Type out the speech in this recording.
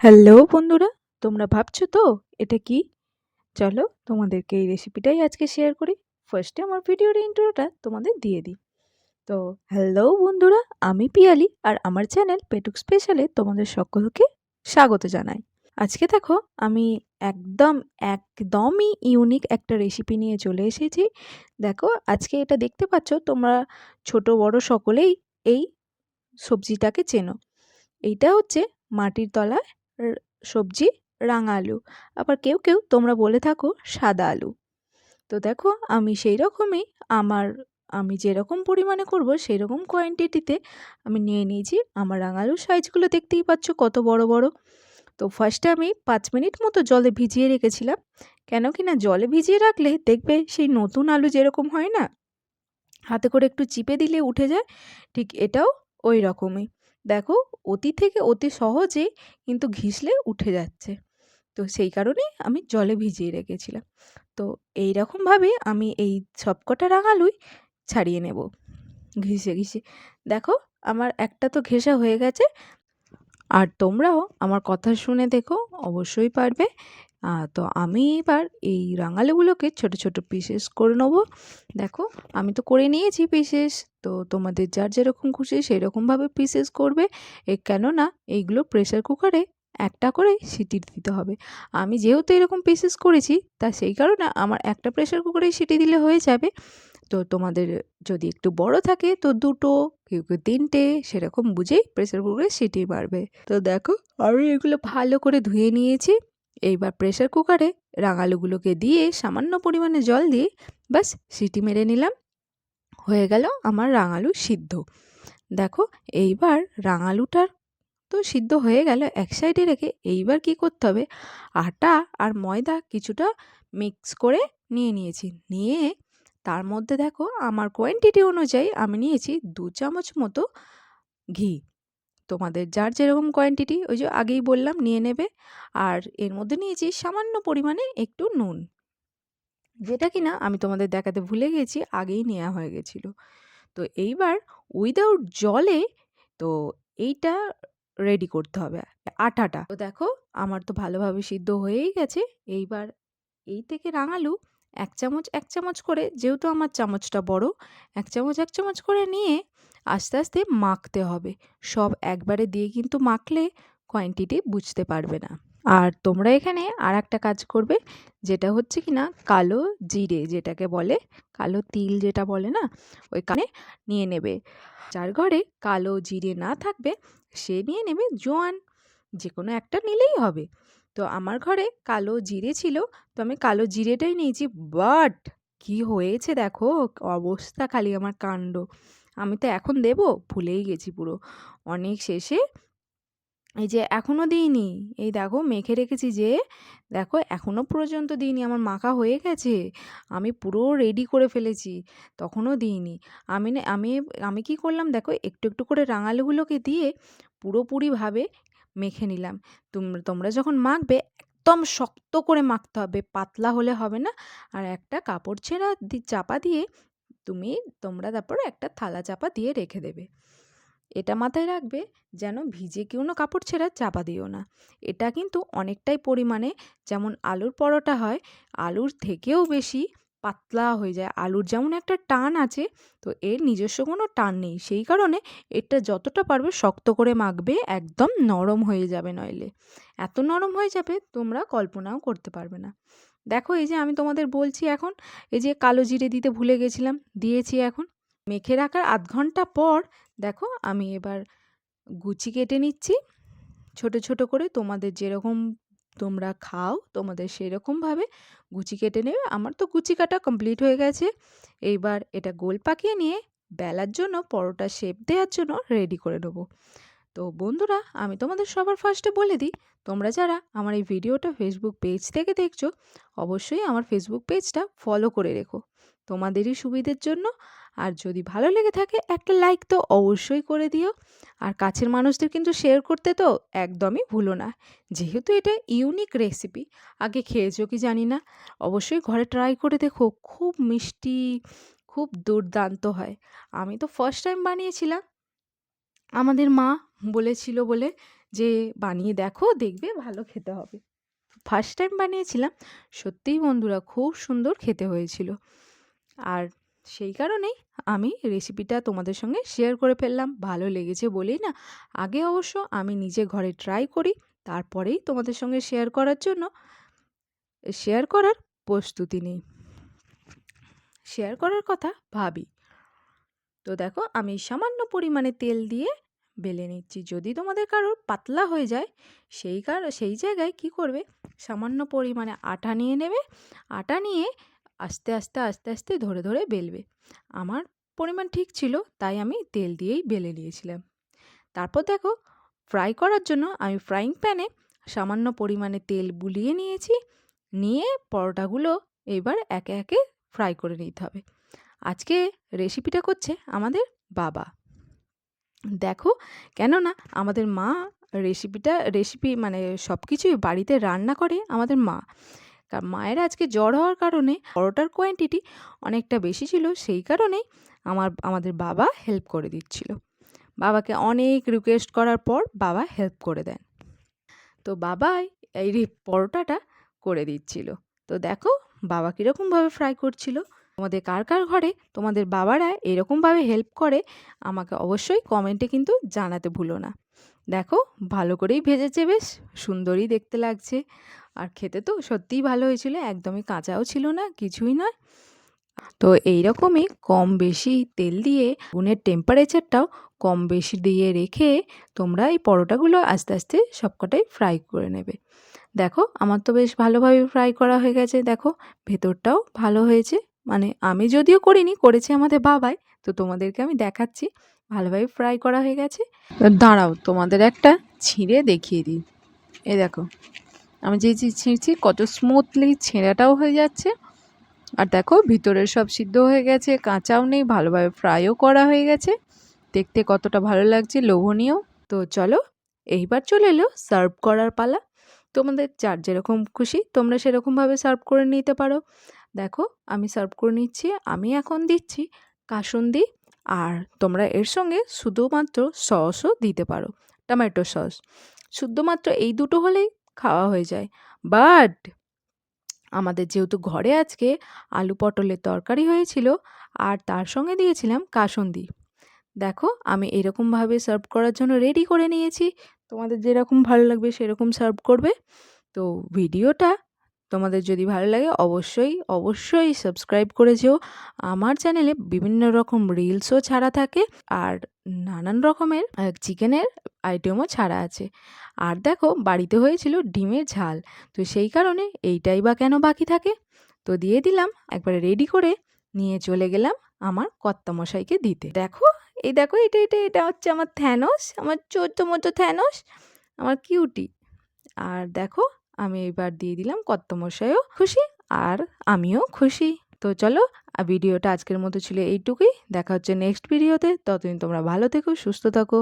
Hello বন্ধুরা, তোমরা ভাবছ তো এটা কি? চলো তোমাদেরকে এই রেসিপিটাই আজকে শেয়ার করি। ফার্স্টে আমার ভিডিওর ইন্ট্রোটা তোমাদের দিয়ে দিই। তো হ্যালো বন্ধুরা, আমি পিয়ালি আর আমার চ্যানেল পেটুক স্পেশালে তোমাদের সকলকে স্বাগত জানাই। আজকে দেখো, আমি একদম, একদমই ইউনিক একটা রেসিপি নিয়ে চলে এসেছি। দেখো, আজকে এটা দেখতে পাচ্ছ, তোমরা ছোট বড় সকলেই এই সবজিটাকে চেনো। এইটা হচ্ছে মাটির তলায় সবজি, রাঙা আলু। আবার কেউ কেউ তোমরা বলে থাকো সাদা আলু। তো দেখো, আমি সেই রকমই আমার, আমি যেরকম পরিমাণে করব সেই রকম কোয়ান্টিটিতে আমি নিয়ে নিয়েছি। আমার রাঙালুর সাইজগুলো দেখতেই পাচ্ছ কত বড় বড়। তো ফার্স্টে আমি পাঁচ মিনিট মতো জলে ভিজিয়ে রেখেছিলাম। কেন কি না, জলে ভিজিয়ে রাখলে দেখবে সেই নতুন আলু যেরকম হয় না, হাতে করে একটু চিপে দিলে উঠে যায়, ঠিক এটাও ওই রকমই। দেখো অতি থেকে অতি সহজে কিন্তু ঘিসলে উঠে যাচ্ছে। তো সেই কারণেই আমি জলে ভিজিয়ে রেখেছিলাম। তো এই রকমভাবে আমি এই সবকটা রাঙালুই ছাড়িয়ে নেব ঘিসে ঘিসে। দেখো আমার একটা তো ঘেঁষা হয়ে গেছে। আর তোমরাও আমার কথা শুনে দেখো, অবশ্যই পারবে। তো আমি এবার এই রাঙালুগুলোকে ছোট ছোট পিসেস করে নেব। দেখো, আমি তো করে নিয়েছি পিসেস তো তোমাদের যার যেরকম খুশি সেরকমভাবে পিসেস করবে। এ, কেননা এইগুলো প্রেসার কুকারে একটা করে সিটি দিতে হবে। আমি যেহেতু এরকম পিসেস করেছি, তা সেই কারণে আমার একটা প্রেসার কুকারেই সিটি দিলে হয়ে যাবে। তো তোমাদের যদি একটু বড় থাকে, তো দুটো, কেউ কেউ তিনটে, সেরকম বুঝেই প্রেসার কুকারে সিটি মারবে। তো দেখো, আমি এগুলো ভালো করে ধুয়ে নিয়েছি। এইবার প্রেসার কুকারে রাঙালুগুলোকে দিয়ে সামান্য পরিমাণে জল দিয়ে ব্যাস সিটি মেরে নিলাম। হয়ে গেল আমার রাঙালু সিদ্ধ। দেখো এইবার রাঙালুটার তো সিদ্ধ হয়ে গেল এক সাইডে রেখে এইবার কি করতে হবে? আটা আর ময়দা কিছুটা মিক্স করে নিয়ে নিয়েছি। নিয়ে তার মধ্যে দেখো আমার কোয়ান্টিটি অনুযায়ী আমি নিয়েছি দু চামচ মতো ঘি। তোমাদের যার যেরকম কোয়ান্টিটি ওই যে আগেই বললাম, নিয়ে নেবে। আর এর মধ্যে নিয়েছি সামান্য পরিমাণে একটু নুন। যেটা কিনা আমি তোমাদের দেখাতে ভুলে গেছি, আগেই নেওয়া হয়ে গেছিল। তো এইবার উইদাউট জলে, তো এইটা রেডি করতে হবে, আটাটা। তো দেখো, আমার তো ভালোভাবে সিদ্ধ হয়েই গেছে। এইবার এই থেকে রাঙালু, এক চামচ এক চামচ করে, যেহেতু আমার চামচটা বড়, এক চামচ এক চামচ করে নিয়ে আস্তে আস্তে মাখতে হবে। সব একবারে দিয়ে কিন্তু মাখলে কোয়ান্টিটি বুঝতে পারবে না। আর তোমরা এখানে আর একটা কাজ করবে, যেটা হচ্ছে কি না কালো জিরে যেটাকে বলে, কালো তিল যেটা বলে না, ওই কানে নিয়ে নেবে। যার ঘরে কালো জিরে না থাকবে, সে নিয়ে নেবে জোয়ান। যে কোনো একটা নিলেই হবে। তো আমার ঘরে কালো জিরে ছিল, তো আমি কালো জিরেটাই নিয়েছি। বাট কি হয়েছে দেখো, অবস্থা খালি আমার কাণ্ড। আমি তো এখন দেবো, ভুলেই গেছি পুরো। অনেক শেষে এই যে এখনও দিইনি, এই দেখো মেখে রেখেছি যে, দেখো এখনও পর্যন্ত দিইনি, আমার মাখা হয়ে গেছে, আমি পুরো রেডি করে ফেলেছি, তখনও দিইনি। আমি না, আমি আমি কি করলাম দেখো একটু একটু করে রাঙালুগুলোকে দিয়ে পুরোপুরিভাবে মেখে নিলাম। তোমরা তোমরা যখন মাখবে একদম শক্ত করে মাখতে হবে, পাতলা হলে হবে না। আর একটা কাপড় ছেঁড়া চাপা দিয়ে তুমি তোমরা তারপর একটা থালা চাপা দিয়ে রেখে দেবে। এটা মাথায় রাখবে যেন ভিজে কোনো কাপড় ছেঁড়া চাপা দিও না। এটা কিন্তু অনেকটাই পরিমাণে যেমন আলুর পরোটা হয়, আলুর থেকেও বেশি পাতলা হয়ে যায়। আলুর যেমন একটা টান আছে, তো এর নিজস্ব কোনো টান নেই। সেই কারণে এটা যতটা পারবে শক্ত করে মাখবে, একদম নরম হয়ে যাবে নইলে। এত নরম হয়ে যাবে, তোমরা কল্পনাও করতে পারবে না। দেখো, এই যে আমি তোমাদের বলছি এখন, এই যে কালো জিরে দিতে ভুলে গেছিলাম, দিয়েছি এখন। মেখে রাখার আধ ঘণ্টা পর, দেখো, আমি এবার গুচি কেটে নিচ্ছি। ছোট ছোট করে তোমাদের যেরকম তোমরা খাও, তোমাদের সেরকমভাবে গুচি কেটে নেবে। আমার তো গুচি কাটা কমপ্লিট হয়ে গেছে। এইবার এটা গোল পাকিয়ে নিয়ে বেলার জন্য পরোটা শেপ দেওয়ার জন্য রেডি করে নেব। তো বন্ধুরা, আমি তোমাদের সবার ফার্স্টে বলে দিই, তোমরা যারা আমার এই ভিডিওটা ফেসবুক পেজ থেকে দেখছ, অবশ্যই আমার ফেসবুক পেজটা ফলো করে রেখো। তোমাদেরই সুবিধের জন্য। আর যদি ভালো লেগে থাকে, একটা লাইক তো অবশ্যই করে দিও। আর কাছের মানুষদের কিন্তু শেয়ার করতে তো একদমই ভুলো না। যেহেতু এটা ইউনিক রেসিপি আগে খেয়েছো কি জানি না? অবশ্যই ঘরে ট্রাই করে দেখো, খুব মিষ্টি, খুব দুর্দান্ত হয়। আমি তো ফার্স্ট টাইম বানিয়েছিলাম। আমাদের মা বলেছিল বলে যে, বানিয়ে দেখো, দেখবে ভালো খেতে হবে। ফার্স্ট টাইম বানিয়েছিলাম। সত্যিই বন্ধুরা, খুব সুন্দর খেতে হয়েছিল। আর সেই কারণেই আমি রেসিপিটা তোমাদের সঙ্গে শেয়ার করে ফেললাম। ভালো লেগেছে বলেই না। আগে অবশ্য আমি নিজে ঘরে ট্রাই করি, তারপরেই তোমাদের সঙ্গে শেয়ার করার জন্য শেয়ার করার প্রস্তুতি নিই। শেয়ার করার কথা ভাবি। তো দেখো, আমি সামান্য পরিমাণে তেল দিয়ে বেলে নিচ্ছি। যদি তোমাদের কারোর পাতলা হয়ে যায়, সেই কার, সেই জায়গায় কি করবে? সামান্য পরিমাণে আটা নিয়ে নেবে। আটা নিয়ে আস্তে আস্তে আস্তে আস্তে ধরে ধরে বেলবে। আমার পরিমাণ ঠিক ছিল, তাই আমি তেল দিয়েই বেলে নিয়েছিলাম। তারপর দেখো ফ্রাই করার জন্য আমি ফ্রাইং প্যানে সামান্য পরিমাণে তেল বুলিয়ে নিয়েছি, নিয়ে পরোটাগুলো এবার একে একে ফ্রাই করে নিতে হবে। আজকে রেসিপিটা করছে আমাদের বাবা। দেখো, কেননা আমাদের মা রেসিপিটা রেসিপি মানে সব কিছুই বাড়িতে রান্না করে আমাদের মা। মায়ের আজকে জ্বর হওয়ার কারণে পরোটার কোয়ান্টিটি অনেকটা বেশি ছিল, সেই কারণেই আমার, আমাদের বাবা হেল্প করে দিচ্ছিল। বাবাকে অনেক রিকোয়েস্ট করার পর বাবা হেল্প করে দেন। তো বাবাই এই পরোটাটা করে দিচ্ছিল। তো দেখো বাবা কীরকমভাবে ফ্রাই করছিল। তোমাদের কার কার ঘরে তোমাদের বাবারা এরকমভাবে হেল্প করে, আমাকে অবশ্যই কমেন্টে কিন্তু জানাতে ভুলো না। দেখো, ভালো করেই ভেজেছে বেশ, সুন্দরই দেখতে লাগছে। আর খেতে তো সত্যিই ভালো হয়েছিল, একদমই কাঁচাও ছিল না, কিছুই নয়। তো এই রকমই কম বেশি তেল দিয়ে আগুনের টেম্পারেচারটাও কম বেশি দিয়ে রেখে তোমরা এই পরোটাগুলো আস্তে আস্তে সবকটাই ফ্রাই করে নেবে। দেখো, আমার তো বেশ ভালোভাবে ফ্রাই করা হয়ে গেছে, দেখো, ভেতরটাও ভালো হয়েছে। মানে আমি যদিও করিনি, করেছে আমাদের বাবাই, তো তোমাদেরকে আমি দেখাচ্ছি। ভালোভাবে ফ্রাই করা হয়ে গেছে। দাঁড়াও, তোমাদের একটা ছিঁড়ে দেখিয়ে দিই। এ দেখো, আমি যে ছিঁড়ছি, কত স্মুথলি ছেঁড়াটাও হয়ে যাচ্ছে। আর দেখো, ভিতরের সব সিদ্ধ হয়ে গেছে, কাঁচাও নেই, ভালোভাবে ফ্রাইও করা হয়ে গেছে। দেখতে কতটা ভালো লাগছে, লোভনীয়। তো চলো, এইবার চলে এলো সার্ভ করার পালা। তোমাদের যার যেরকম খুশি, তোমরা সেরকমভাবে সার্ভ করে নিতে পারো। দেখো, আমি সার্ভ করে নিচ্ছি, আমি এখন দিচ্ছি কাসুন্দি আর তোমরা এর সঙ্গে শুধুমাত্র সসও দিতে পারো, টমেটো সস। শুধুমাত্র এই দুটো হলেই খাওয়া হয়ে যায়। বাট আমাদের যেহেতু ঘরে আজকে আলু পটলের তরকারি হয়েছিল, আর তার সঙ্গে দিয়েছিলাম কাসন্দি। দেখো, আমি এরকমভাবে সার্ভ করার জন্য রেডি করে নিয়েছি। তোমাদের যেরকম ভালো লাগবে সেরকম সার্ভ করবে। তো ভিডিওটা তোমাদের যদি ভালো লাগে অবশ্যই অবশ্যই সাবস্ক্রাইব করে যেও। আমার চ্যানেলে বিভিন্ন রকম রিলসও ছাড়া থাকে আর নানান রকমের চিকেনের আইটেমও ছাড়া আছে। আর দেখো, বাড়িতে হয়েছিল ডিমের ঝাল, তো সেই কারণে এইটাই বা কেন বাকি থাকে? তো দিয়ে দিলাম, একবারে রেডি করে নিয়ে চলে গেলাম আমার কর্তামশাইকে দিতে। দেখো, এই দেখো, এটা এটা এটা হচ্ছে আমার থ্যানস, আমার চোদ্দ মতো থ্যানস, আমার কিউটি আর দেখো আমি এবার দিয়ে দিলাম কত্তমশাইও খুশি আর আমিও খুশি। তো চলো ভিডিওটা আজকের মতো ছিল এইটুকুই। দেখা হচ্ছে নেক্সট ভিডিওতে ততদিন তোমরা ভালো থেকো, সুস্থ থাকো।